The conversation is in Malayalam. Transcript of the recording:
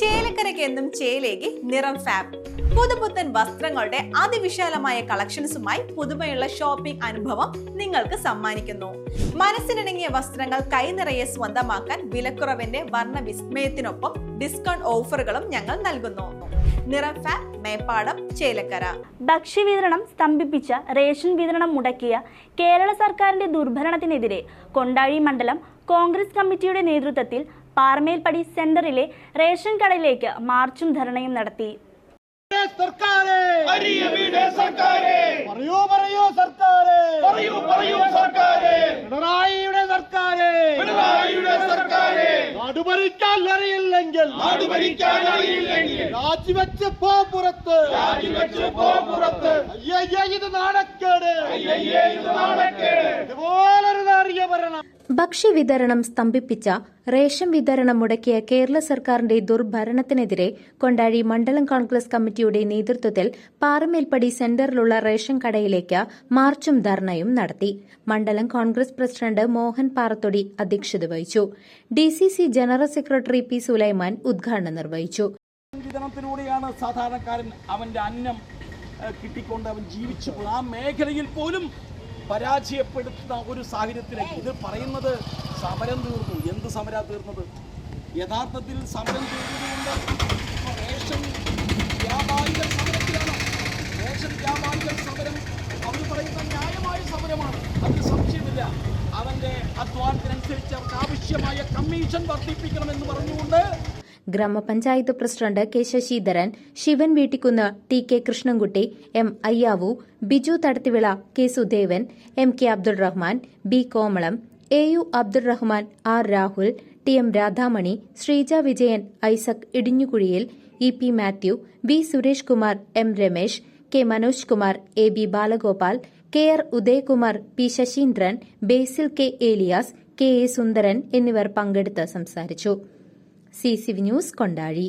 ചേലക്കരയ്ക്ക് എന്നും ചേലേക്ക് നിറം ഫാബ്. പുതുപുത്തൻ വസ്ത്രങ്ങളുടെ അതിവിശാലമായ കളക്ഷൻസുമായി പുതുമയുള്ള ഷോപ്പിംഗ് അനുഭവം നിങ്ങൾക്ക് സമ്മാനിക്കുന്നു. മനസ്സിനിണങ്ങിയ വസ്ത്രങ്ങൾ കൈനിറയെ സ്വന്തമാക്കാൻ വിലക്കുറവിന്റെ വർണ വിസ്മയത്തിനൊപ്പം ഡിസ്കൗണ്ട് ഓഫറുകളും ഞങ്ങൾ നൽകുന്നു. നിറം ഫാബ് മേപ്പാടം ചേലക്കര. ഭക്ഷ്യവിതരണം സ്തംഭിപ്പിച്ച റേഷൻ വിതരണം മുടക്കിയ കേരള സർക്കാരിന്റെ ദുർഭരണത്തിനെതിരെ കൊണ്ടാഴി മണ്ഡലം കോൺഗ്രസ് കമ്മിറ്റിയുടെ നേതൃത്വത്തിൽ പാറമേൽപ്പടി സെന്ററിലെ റേഷൻ കടയിലേക്ക് മാർച്ചും ധർണയും നടത്തി. സർക്കാരെ. അരിയവിടെ സർക്കാരെ. പറയൂ പറയൂ സർക്കാരെ. പറയൂ പറയൂ സർക്കാരെ. പിണറായിയുടെ സർക്കാരെ. പിണറായിയുടെ സർക്കാരെ. നാട് ഭരിക്കാൻ അറിയില്ലെങ്കിൽ നാട് ഭരിക്കാൻ അറിയില്ലെങ്കിൽ രാജിവെച്ച് പോ പുറത്ത്. രാജിവെച്ച് പോ പുറത്ത്. അയ്യയ്യ ഇത് നാണക്കേട്. അയ്യയ്യ ഇത് ഭക്ഷ്യവിതരണം സ്തംഭിപ്പിച്ച റേഷൻ വിതരണം മുടക്കിയ കേരള സർക്കാരിന്റെ ദുർഭരണത്തിനെതിരെ കൊണ്ടാഴി മണ്ഡലം കോൺഗ്രസ് കമ്മിറ്റിയുടെ നേതൃത്വത്തിൽ പാറമേൽപ്പടി സെന്ററിലുള്ള റേഷൻ കടയിലേക്ക് മാർച്ചും ധർണയും നടത്തി മണ്ഡലം കോൺഗ്രസ് പ്രസിഡന്റ് മോഹൻ പാറത്തൊടി അധ്യക്ഷത വഹിച്ചു DCC general secretary P Sulaiman ഉദ്ഘാടനം നിർവഹിച്ചു സാധാരണക്കാരൻ അവന്റെ അന്നം കിട്ടിക്കൊണ്ട് അവൻ ജീവിച്ചു. ആ മേഖലയിൽ പോലും പരാജയപ്പെടുത്തുന്ന ഒരു സാഹചര്യത്തിലേക്ക്. ഇത് പറയുന്നത് സമരം തീർന്നു. എന്ത് സമര തീർന്നത്? യഥാർത്ഥത്തിൽ സമരം തീർന്നതുകൊണ്ട് റേഷൻ വ്യാപാരികൾ സമരത്തിലാണ്. റേഷൻ വ്യാപാരികൾ സമരം അവർ പറയുന്ന ന്യായമായ സമരമാണ്. അതിൽ സംശയമില്ല. അവന്റെ അധ്വാനത്തിനനുസരിച്ച് അവർക്ക് ആവശ്യമായ കമ്മീഷൻ വർദ്ധിപ്പിക്കണം എന്ന് പറഞ്ഞുകൊണ്ട് grama panchayat president K Sasidharan Sivan Veettikkunnu T K Krishnankutty M Ayyavu Biju Thadathivila K Sudevan M K Abdul Rahman B Komalam A U Abdul Rahman R Rahul T M Radhamani Sreeja Vijayan Isaac Idinjukuzhiyil E P Mathew B Suresh Kumar M Ramesh K Manoj Kumar A B Balagopal K R Udayakumar P Sasindran Basil K Elias K A Sundaran എന്നിവർ പങ്കെടുത്ത് സംസാരിച്ചു. C C V news Kondazhy